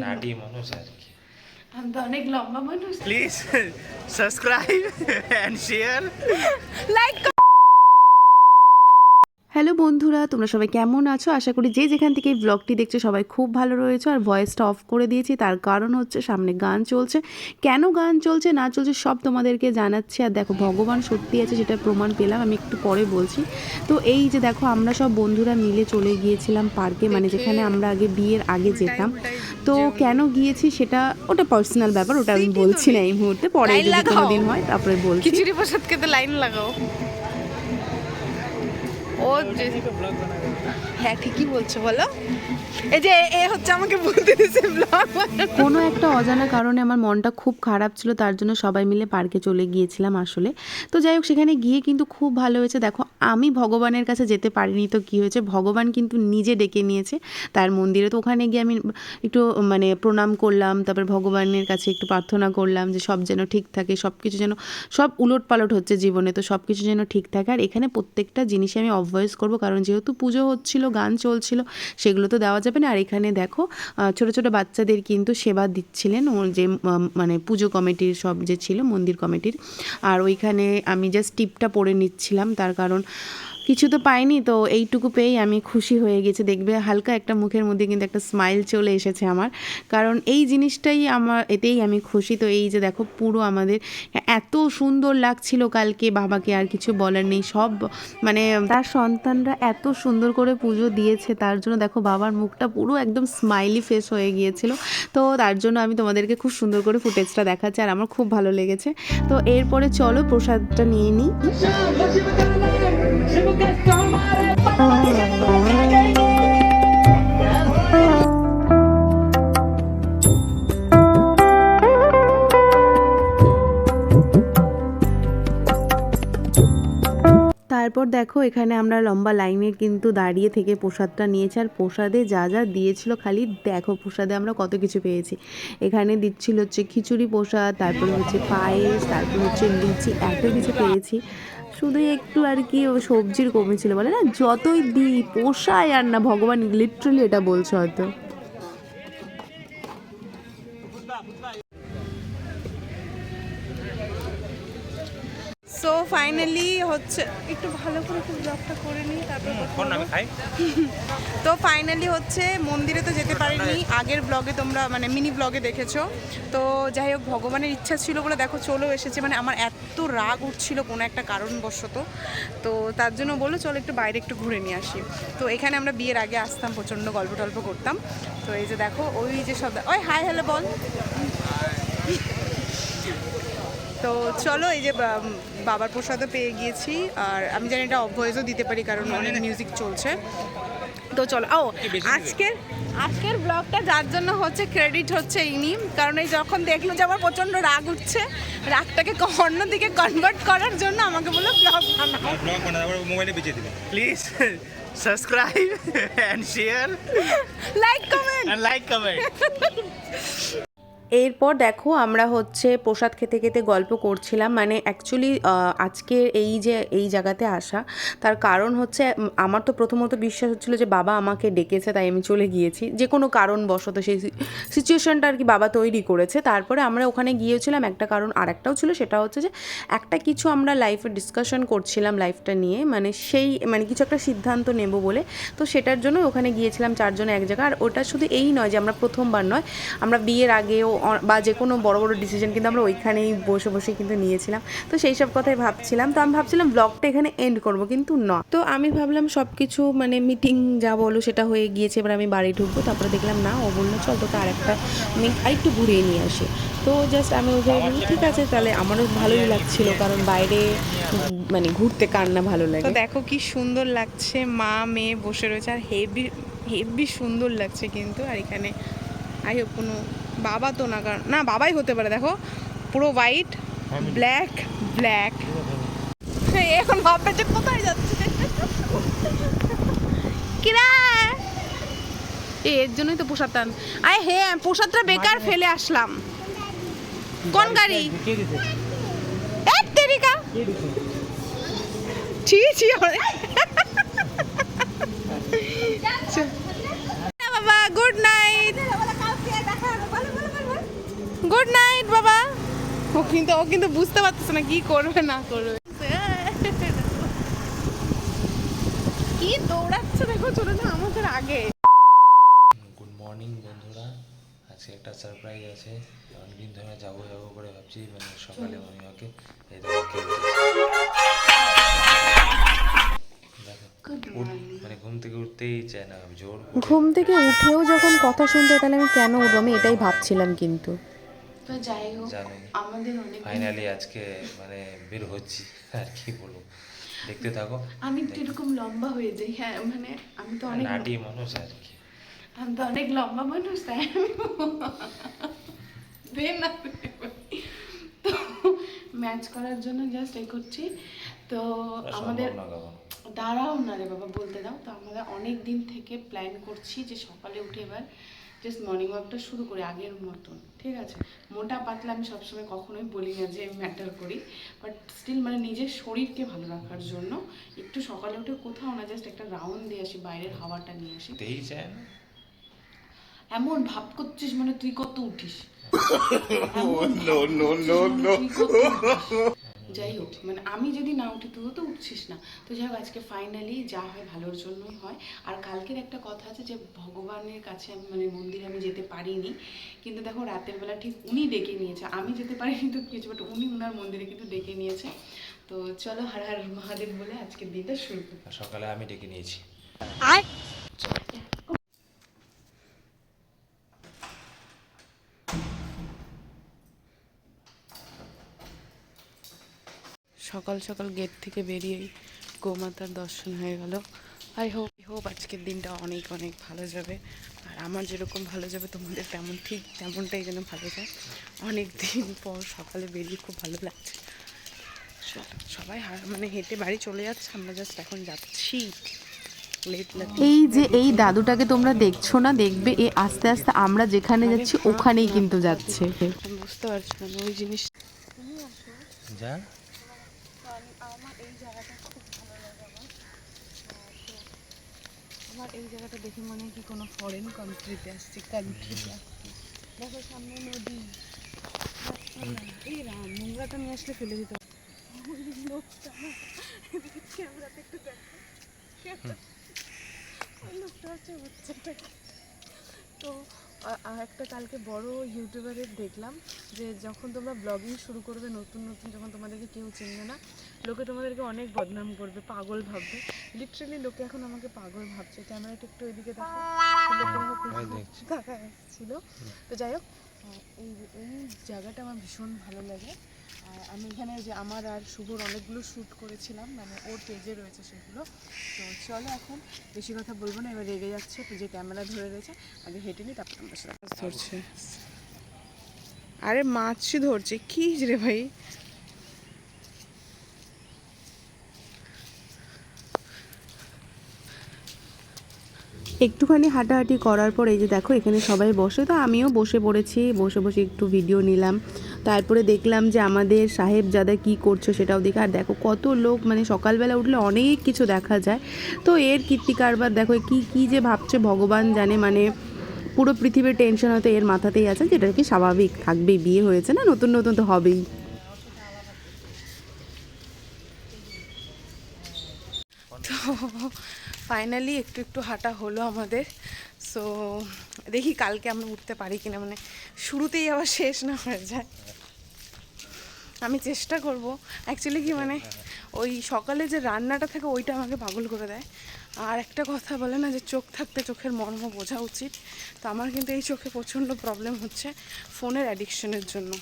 অনেক নাডি মানুষ আর কি আমি তো অনেক লম্বা মানুষ please subscribe and share like hello বন্ধুরা তোমরা সবাই কেমন আছো? আশা করি যে যেখান থেকে এই ব্লগটি দেখছ সবাই খুব ভালো রয়েছে। আর ভয়েসটা অফ করে দিয়েছি তার কারণ হচ্ছে সামনে গান চলছে। কেন গান চলছে না চলছে সব তোমাদেরকে জানাচ্ছি। আর দেখো ভগবান সত্যি আছে সেটা প্রমাণ পেলাম আমি একটু পরে বলছি। তো এই যে দেখো আমরা সব বন্ধুরা মিলে চলে গিয়েছিলাম পার্কে মানে যেখানে আমরা আগে বিয়ের আগে যেতাম। তো কেন গিয়েছি সেটা ওটা পার্সোনাল ব্যাপার ওটা আমি বলছি না এই মুহূর্তে পরে যদি কোনোদিন হয় তারপরে বলছি। খিচুড়ি প্রসাদ খেতে লাইন লাগাও। ও যে- হ্যাঁ ঠিকই বলছো, বলো। এই যে, এ হচ্ছে আমাকে বলতে দিয়েছে ব্লগ কোনো একটা অজানা কারণে আমার মনটা খুব খারাপ ছিল, তার জন্য সবাই মিলে পার্কে চলে গিয়েছিলাম আসলে। তো যাই হোক, সেখানে গিয়ে কিন্তু খুব ভালো হয়েছে। দেখো, আমি ভগবানের কাছে যেতে পারিনি তো কী হয়েছে? ভগবান কিন্তু নিজে ডেকে নিয়েছে তার মন্দিরে। তো ওখানে গিয়ে আমি একটু মানে প্রণাম করলাম, তারপর ভগবানের কাছে একটু প্রার্থনা করলাম যে সব যেন ঠিক থাকে, সব কিছু যেন, সব উলট পালট হচ্ছে জীবনে, তো সব কিছু যেন ঠিক থাকে। আর এখানে প্রত্যেকটা জিনিসে আমি অবভয়েস করব, কারণ যেহেতু পুজো হচ্ছিল, গান চলছিল, সেগুলো তো দেওয়া যাবে না। আর এখানে দেখো ছোটো ছোট বাচ্চাদের কিন্তু সেবা দিচ্ছিলেন ওর যে মানে পুজো কমিটির সব যে ছিল, মন্দির কমিটির। আর ওইখানে আমি জাস্ট টিপটা পরে নিচ্ছিলাম, তার কারণ কিছু তো পাইনি, তো এইটুকু পেয়েই আমি খুশি হয়ে গেছি। দেখবে হালকা একটা মুখের মধ্যে কিন্তু একটা স্মাইল চলে এসেছে আমার। কারণ এই জিনিসটাই আমার এতেই আমি খুশি। তো এই যে দেখো পুরো আমাদের এত সুন্দর লাগছিল কালকে, বাবাকে আর কিছু বলার নেই। সব মানে তার সন্তানরা এত সুন্দর করে পুজো দিয়েছে, তার জন্য দেখো বাবার মুখটা পুরো একদম স্মাইলি ফেস হয়ে গিয়েছিল। তো তার জন্য আমি তোমাদেরকে খুব সুন্দর করে ফুটেজটা দেখাচ্ছি, আর আমার খুব ভালো লেগেছে। তো এরপরে চলো প্রসাদটা নিয়ে নিই। তোমার তারপর দেখো, এখানে আমরা লম্বা লাইনে কিন্তু দাঁড়িয়ে থেকে প্রসাদটা নিয়েছি। আর প্রসাদে যা যা দিয়েছিল খালি দেখো, প্রসাদে আমরা কত কিছু পেয়েছি। এখানে দিচ্ছিল হচ্ছে খিচুড়ি প্রসাদ, তারপর হচ্ছে পায়েস, তারপর হচ্ছে লিচি, এত কিছু পেয়েছি। শুধু একটু আর কি সবজির কমেছিল বলে না, যতই দিই, পোষায় আর না, ভগবান লিটারালি এটা বলছে হয়তো। সো ফাইনালি হচ্ছে একটু ভালো করে একটু ব্লগটা করে নিই তারপর। তো ফাইনালি হচ্ছে মন্দিরে তো যেতে পারিনি আগের ব্লগে তোমরা মানে মিনি ব্লগে দেখেছ। তো যাই হোক ভগবানের ইচ্ছা ছিল বলে দেখো চলেও এসেছে। মানে আমার এত রাগ উঠছিল কোনো একটা কারণবশত। তো তার জন্য বলল চলো একটু বাইরে একটু ঘুরে নিয়ে আসি। তো এখানে আমরা বিয়ের আগে আসতাম প্রচণ্ড গল্প টল্প করতাম। তো এই যে দেখো ওই যে সব ওই হাই হ্যালো বল। তো চলো এই যে বাবার প্রসাদও পেয়ে গিয়েছি। আর আমি জানি এটা অভয়েসও দিতে পারি কারণ অনেক মিউজিক চলছে। তো চলো ও আজকের আজকের ব্লগটা যার জন্য হচ্ছে ক্রেডিট হচ্ছে ইনি কারণ এই যখন দেখল যে আমার প্রচণ্ড রাগ উঠছে রাগটাকে অন্যদিকে কনভার্ট করার জন্য আমাকে বলল ব্লগ বানাও। মোবাইলে বেঁচে দিবে। Please subscribe and share like comment like comment এরপর দেখো আমরা হচ্ছে প্রসাদ খেতে খেতে গল্প করছিলাম। মানে অ্যাকচুয়ালি আজকে এই যে, এই জায়গাতে আসা, তার কারণ হচ্ছে আমার তো প্রথমত বিশ্বাস হচ্ছিল যে বাবা আমাকে ডেকেছে, তাই আমি চলে গিয়েছি। যে কোনো কারণবশত সেই সিচুয়েশনটা আর কি বাবা তৈরি করেছে। তারপরে আমরা ওখানে গিয়েছিলাম, একটা কারণ আর একটাও ছিল, সেটা হচ্ছে যে একটা কিছু আমরা লাইফে ডিসকাশন করছিলাম লাইফটা নিয়ে। মানে সেই মানে কিছু একটা সিদ্ধান্ত নেব বলে। তো সেটার জন্য ওখানে গিয়েছিলাম চারজনে এক জায়গায়। আর ওটা শুধু এই নয় যে আমরা প্রথমবার নয়, আমরা বিয়ের আগেও বা যে কোনো বড় বড় ডিসিশন কিন্তু আমরা ওইখানেই বসে বসে কিন্তু নিয়েছিলাম। তো সেই সব কথাই ভাবছিলাম। তো আমি ভাবছিলাম ব্লগটা এখানে এন্ড করব কিন্তু না। তো আমি ভাবলাম সব কিছু মানে মিটিং যা বলো সেটা হয়ে গিয়েছে এবার আমি বাড়ি ঢুকবো। তারপরে দেখলাম না ও বলল চল তোকে আরেকটা আমি আরেকটু ঘুরিয়ে নিয়ে আসি। তো জাস্ট আমি ওই জায়গায় বললাম, ঠিক আছে তাহলে আমারও ভালোই লাগছিল কারণ বাইরে মানে ঘুরতে কার না ভালো তো লাগে? দেখো কি সুন্দর লাগছে মা মেয়ে বসে রয়েছে আর হেভি হেভি সুন্দর লাগছে কিন্তু আর এখানে আই হোক কোনো বাবা তো না না বাবাই হতে পারে দেখো। পুরো হোয়াইট ব্ল্যাক ব্ল্যাক এখন ভাববে যে কোথায় যাচ্ছে। কিরা? এর জন্যই তো প্রসাদটা টান। আয় হ্যাঁ প্রসাদটা বেকার ফেলে আসলাম। কোন গাড়ি? এক তেরিকা। ছি ছি বাবা গুড নাইট গুড নাইট বাবা। ও কিন্তু ও কিন্তু বুঝতে পারতেছে না কি করবে না করবে। কি দৌড়াচ্ছে দেখো চলে না আমাদের আগে। গুড মর্নিং বন্ধুরা। আজকে একটা সারপ্রাইজ আছে। অনেকদিন ধরে যাব যাব করে ভাবছি মানে সকালে মনিমাকে এই দেখো মানে ঘুম থেকে উঠতেই চায় না জোর ঘুম থেকে উঠেও যখন কথা শুনতে তাহলে আমি কেন উঠবো? আমি এটাই ভাবছিলাম কিন্তু। তো যাই হোক আমাদের অনেক ফাইনালি আজকে মানে বের হচ্ছি আর কি বলব। দেখতে থাকো। আমি একটু এরকম লম্বা হয়ে যাই হ্যাঁ মানে আমি তো অনেক নাটি মানুষ আর কি। আমি তো অনেক লম্বা মানুষ তাই আমি দে না তো ম্যাচ করার জন্য জাস্ট এই করছি। তো আমাদের দাঁড়াও না রে বাবা বলতে দাও। তো আমরা অনেক দিন থেকে প্ল্যান করছি যে সকালে উঠে এবার জাস্ট মর্নিং ওয়াকটা শুরু করি আগের মতন ঠিক আছে? মোটা পাতলা আমি সবসময় কখনোই বলি না যে ম্যাটার করি বাট স্টিল মানে নিজের শরীরকে ভালো রাখার জন্য একটু সকালে উঠে কোথাও না জাস্ট একটা রাউন্ড দিয়ে আসি বাইরের হাওয়াটা নিয়ে আসি। এমন ভাব করছিস মানে তুই কত উঠিস? এমন ভাব করছিস মানে তুই কত উঠিস। যাই হোক মানে আমি যদি না উঠি তুইও তো উঠছিস না। তো যাই হোক আজকে ফাইনালি যা হয় ভালোর জন্যই হয়। আর কালকের একটা কথা আছে যে ভগবানের কাছে আমি মানে মন্দিরে আমি যেতে পারিনি। কিন্তু দেখো রাতের বেলা ঠিক উনি ডেকে নিয়েছে। আমি যেতে পারিনি তো কিছু বাট উনি উনার মন্দিরে কিন্তু ডেকে নিয়েছে। তো চলো হার হার মহাদেব বলে আজকের দিনটা শুরু সকালে আমি ডেকে নিয়েছি। সকাল সকাল গেট থেকে বেরিয়েই গোমাতার দর্শন হয়ে গেল। আই হোপ আই হোপ আজকের দিনটা অনেক অনেক ভালো যাবে। আর আমার যেরকম ভালো যাবে তোমাদের তেমন ঠিক তেমনটাই যেন ভালো যায়। অনেক দিন পর সকালে বেরিয়ে খুব ভালো লাগছে। সবাই হা- মানে হেঁটে বাড়ি চলে যাচ্ছে আমরা জাস্ট এখন যাচ্ছি। লেট এই যে এই দাদুটাকে তোমরা দেখছ না দেখবে এ আস্তে আস্তে আমরা যেখানে যাচ্ছি ওখানেই কিন্তু যাচ্ছে। আমি বুঝতে পারছি না ওই জিনিস যা আমার এই জায়গাটা খুব ভালো লাগে আমার আমার এই জায়গাটা দেখে মনে হয় কি কোনো ফরেন কান্ট্রিতে আসছে কান্ট্রিতে আসছে। দেখো সামনে নদী এই রাম নোংরাটা নিয়ে আসলে ফেলে দিতে লোকটা লোকটা হচ্ছে তো একটা কালকে বড় ইউটিউবারের দেখলাম যে যখন তোমরা ব্লগিং শুরু করবে, নতুন নতুন যখন তোমাদেরকে কেউ চিনবে না লোকে তোমাদেরকে অনেক বদনাম করবে পাগল ভাববে। লিটারালি লোকে এখন আমাকে পাগল ভাবছে। ক্যামেরাটা একটু এদিকে দেখো। এসেছিল। তো যাই হোক এই এই জায়গাটা আমার ভীষণ ভালো লাগে। আর আমি এখানে যে আমার আর শুভর অনেকগুলো শ্যুট করেছিলাম মানে ওর পেজে রয়েছে সেগুলো। তো চলো এখন বেশি কথা বলব না এবার রেগে যাচ্ছে তো যে ক্যামেরা ধরে রয়েছে। আগে হেঁটে নিই তারপর আমরা ধরছে। আরে মাছই ধরছে কি রে ভাই? একটুখানি হাঁটাহাঁটি করার পর এই যে দেখো, এখানে সবাই বসে। তো আমিও বসে পড়েছি, বসে বসে একটু ভিডিও নিলাম। তারপরে দেখলাম যে আমাদের সাহেবজাদা কি করছে সেটাও দেখে, আর দেখো কত লোক মানে সকালবেলা উঠলে অনেক কিছু দেখা যায়। তো এর কীর্তি কারবার দেখো কি কি যে ভাবছে ভগবান জানে মানে পুরো পৃথিবীর টেনশন হয়তো এর মাথাতেই আছে, যেটা কি স্বাভাবিক, থাকবেই, বিয়ে হয়েছে না, নতুন নতুন তো হবেই তো ফাইনালি একটু একটু হাঁটা হলো আমাদের। সো দেখি কালকে আমরা উঠতে পারি কিনা মানে শুরুতেই আবার শেষ না হয়ে যায়। আমি চেষ্টা করব। অ্যাকচুয়ালি কি মানে ওই সকালে যে রান্নাটা থাকে ওইটা আমাকে পাগল করে দেয়। আর একটা কথা বলে না, যে চোখ থাকতে চোখের মর্ম বোঝা উচিত। তো আমার কিন্তু এই চোখে প্রচণ্ড প্রবলেম হচ্ছে ফোনের অ্যাডিকশনের জন্য।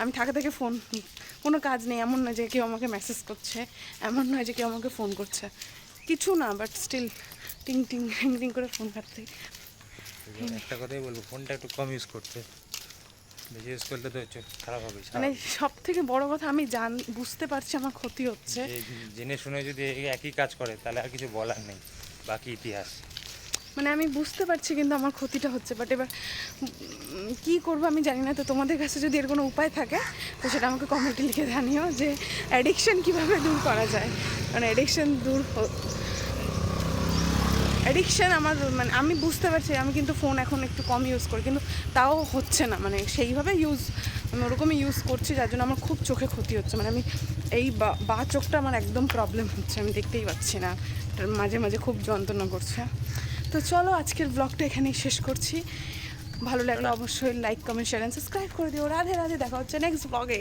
আমি ঠাকা থেকে ফোন, কোনো কাজ নেই, এমন নয় যে কেউ আমাকে মেসেজ করছে, এমন নয় যে কেউ আমাকে ফোন করছে। কিছু না বাট স্টিল টিং টিং টিং টিং করে ফোন কাটতে। একটা কথাই বলব ফোনটা একটু কম ইউজ করতে। বেশি ইউজ করলে তো খারাপ হবে মানে সব থেকে বড় কথা আমি জান বুঝতে পারছি আমার ক্ষতি হচ্ছে। জেনে শুনে যদি একই কাজ করে তাহলে আর কিছু বলার নেই বাকি ইতিহাস। মানে আমি বুঝতে পারছি কিন্তু আমার ক্ষতিটা হচ্ছে বাট এবার কী করব আমি জানি না, তো তোমাদের কাছে যদি এর কোনো উপায় থাকে, তো সেটা আমাকে কমেন্টে লিখে জানিও যে অ্যাডিকশান কীভাবে দূর করা যায়। মানে অ্যাডিকশান দূর অ্যাডিকশান আমার মানে আমি বুঝতে পারছি, আমি কিন্তু ফোন এখন একটু কম ইউজ করি, কিন্তু তাও হচ্ছে না মানে সেইভাবে ইউজ আমি ওরকমই ইউজ করছি, যার জন্য আমার খুব চোখে ক্ষতি হচ্ছে মানে আমি এই বা চোখটা আমার একদম প্রবলেম হচ্ছে, আমি দেখতেই পাচ্ছি না। মাঝে মাঝে খুব যন্ত্রণা করছে। তো চলো, আজকের ব্লগটা এখানেই শেষ করছি। ভালো লাগলে অবশ্যই like comment share and subscribe করে দিও। রাধে রাধে, দেখা হচ্ছে নেক্সট ব্লগে